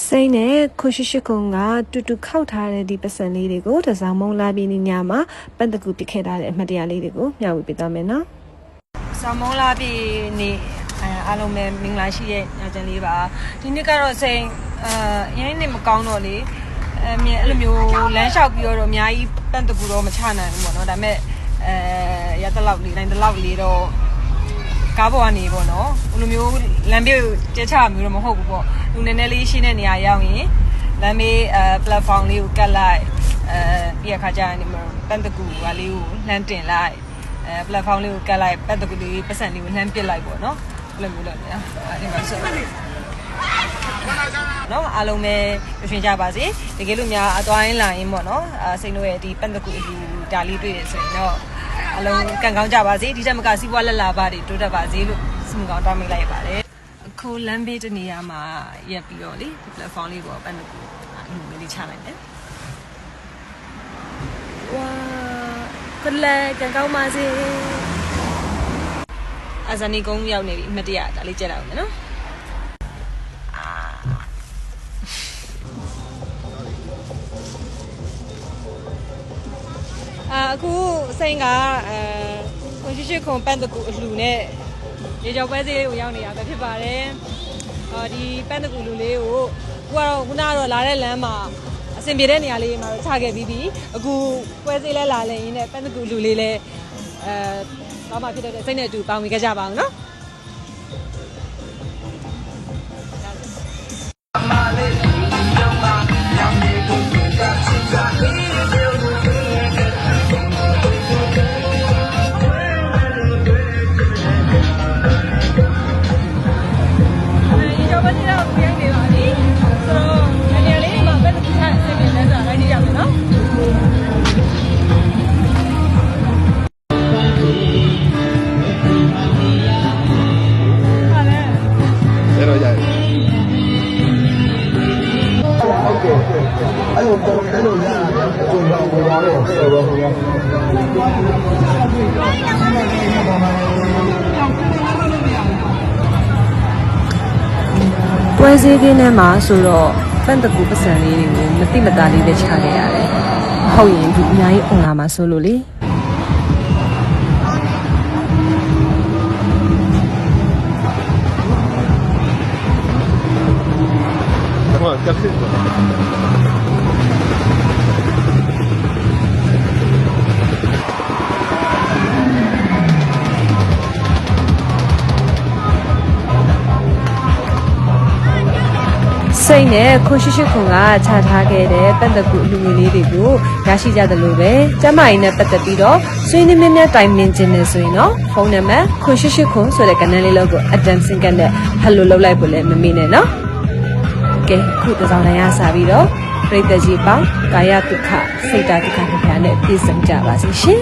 စိတ်နဲ့ခုရှိရှိကုံကတူတူခောက်ထားတဲ့ဒီပစံလေးတွေကိုတစောင်းမုံလာပြီးညမှာပန့်တကူပစ်ခဲ့ထားတဲ့အမှတ်တရလေးတွေကိုမျှဝေပေးသွားမယ်နော်ဆောင်းမုံလာပြီနေအဲအားလုံးပဲမင်္ဂလာရှိတဲ့ညချမ်းလေးပါဒီနေ့ကတော့စိန်အဲအရင်နေမကောင်းတော့လေအဲမြင်အဲ့လိုမျိုးလမ်းလျှောက်ပြီးတော့အများကြီးပန့်တကူတော့မချနိုင်ဘူးပေါ့နော်ဒါပေမဲ့အဲရတဲ့လောက်လေးတိုင်းတဲ့လောက်လေးတော့ ကားပေါ်ကနေပေါ့နော်ဘယ်လိုမျိုးလမ်းပြေကျချမျိုးတော့မဟုတ်ဘူးပေါ့လူနည်းနည်းလေးရှင်းတဲ့နေရာရောက်ရင်လမ်းမေးအဲ platform လေးကိုကတ်လိုက်အဲပြီးရခါကျရင်ဒီမှာပန့်တကူကလေးကိုလှမ်းတင်လိုက်အဲ platform လေးကိုကတ်လိုက်ပတ်တကူလေးပတ်စံလေးကိုလှမ်းပစ်လိုက်ပေါ့နော်ဘယ်လိုမျိုးလဲညာအဲဒီမှာဆိုနော်အားလုံးပဲရွှင်ကြပါစေတကယ်လို့များအသွားရင်းလာရင်ပေါ့နော်အာစိန်တို့ရဲ့ဒီပတ်တကူအလူဒါလေးတွေ့ရဆိုရင်တော့ အလုံးကံကောင်းကြပါစေဒီတက်မကစီးပွားလက်လာပါတွေတိုးတက်ပါစေလို့ဆုမကောင်းတောင်းမိလိုက်ပါတယ်အခုလမ်းဘေးတနေရာမှာရက်ပြီးတော့လေ platform လေးပေါ့ပတ်တကူအလူလေးချလိုက်တယ်ဝါကလည်းကံကောင်းပါစေအဇာနီကုန်းရောက်နေပြီအမတ်တရဒါလေးကြက်လိုက်အောင်မယ်နော် အာအခုစိန်ကအဲကွန်ရှိရှိခုံပန့်တကူအလှူနဲ့ရေကြောပွဲစီးလေးကိုရောက်နေရတာဖြစ်ပါတယ်အော်ဒီပန့်တကူလူလေးကိုခုကတော့ခုနကတော့လာတဲ့လမ်းမှာအဆင်ပြေတဲ့နေရာလေးမှာတော့ချခဲ့ပြီးပြီအခုပွဲစီးလဲလာလဲရင်းနဲ့ပန့်တကူလူလေးလဲအဲတော့မှဖြစ်တဲ့စိတ်နဲ့အတူပေါင်းမိခဲ့ကြပါအောင်နော် ပေါ်တော့ဆောတော့ဟိုကပွဲစည်းကင်းထဲမှာဆိုတော့ပန့်တကူပစံလေးတွေကိုမတိမတာလေးပဲချခဲ့ရတယ်မဟုတ်ရင်ဒီအများကြီးအွန်လာမှာဆိုလို့လေဟိုက စ်သွားစိတ်နဲ့ခုရှိရှိခွန်ကခြာထားခဲ့တဲ့ပန့်တကူအလူငွေလေးတွေကိုရရှိကြသလိုပဲကျမကြီးနဲ့ပတ်သက်ပြီးတော့ဆွေးနွေးမြများတိုင်ပင်ခြင်းနဲ့ဆိုရင်တော့ဖုန်းနံပါတ်ခုရှိရှိခွန်ဆိုတဲ့ကဏ္ဍလေးလောက်ကိုအတန်စင်ကတ်နဲ့ဟယ်လိုလုပ်လိုက်ဖို့လည်းမမေ့နဲ့နော်ကဲခုတစ်စောင်းလည်းရစာပြီးတော့ပြိတ္တကြီးပေါင်းကာယဒုက္ခစိတ်ဓာတ်ဒုက္ခတွေနဲ့ပြည့်စုံကြပါစေရှင်